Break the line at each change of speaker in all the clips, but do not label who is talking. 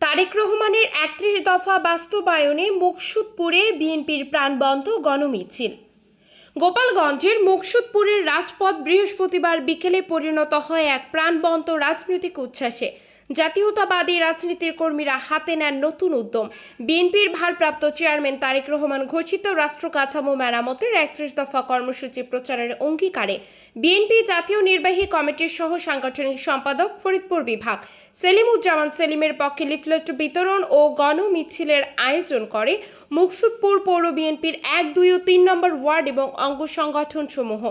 তারেক রহমানের একত্রিশ দফা বাস্তবায়নে মুকসুদপুরে বিএনপির প্রাণবন্ত গণমিছিল। গোপালগঞ্জের মুকসুদপুরের রাজপথ বৃহস্পতিবার বিকেলে পরিণত হয় এক প্রাণবন্ত রাজনৈতিক উচ্ছ্বাসে। জাতীয়তাবাদী রাজনীতির কর্মীরা হাতে নেন নতুন উদ্যম। বিএনপির ভারপ্রাপ্ত চেয়ারম্যান তারেক রহমান ঘোষিত রাষ্ট্র কাঠামো মেরামতের একত্রিশ দফা কর্মসূচি প্রচারের অঙ্গীকারে বিএনপি জাতীয় নির্বাহী কমিটির সহ সাংগঠনিক সম্পাদক ফরিদপুর বিভাগ। সেলিমুজ্জামান সেলিমের পক্ষে লিফলেট বিতরণ ও গণমিছিলের আয়োজন করে মুকসুদপুর পৌর বিএনপির এক, দুই ও তিন নম্বর ওয়ার্ড এবং অঙ্গ সংগঠন সমূহ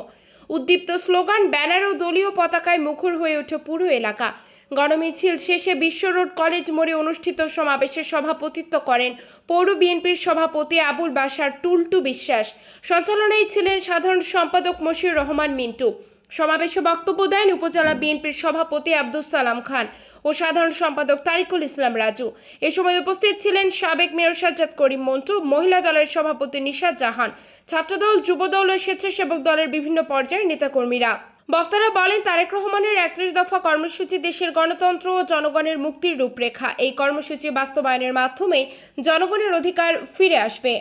উদ্দীপ্ত স্লোগান, ব্যানার ও দলীয় পতাকায় মুখর হয়ে ওঠে পুরো এলাকা। গণমিছিল শেষে বিশ্ব রোড কলেজ মোড়ে অনুষ্ঠিত সমাবেশে সভাপতিত্ব করেন পৌর বিএনপির সভাপতি আবুল বাসার টুলটু বিশ্বাস। সঞ্চালনায় ছিলেন সাধারণ সম্পাদক মশিউর রহমান মিন্টু। সমাবেশে বক্তব্য দেন উপজেলা বিএনপির সভাপতি আব্দুল সালাম খান ও সাধারণ সম্পাদক তারিকুল ইসলাম রাজু। এ সময় উপস্থিত ছিলেন সাবেক মেয়র সাজ্জাদ করিম মন্টু, মহিলা দলের সভাপতি নিশাদ জাহান, ছাত্রদল, যুবদল ও স্বেচ্ছাসেবক দলের বিভিন্ন পর্যায়ের নেতাকর্মীরা। বক্তারা বলেন, তারেক রহমানের একত্রিশ দফা কর্মসূচি দেশের গণতন্ত্র ও জনগণের মুক্তির রূপরেখা। এই কর্মসূচি বাস্তবায়নের মাধ্যমে জনগণের অধিকার ফিরে আসবে।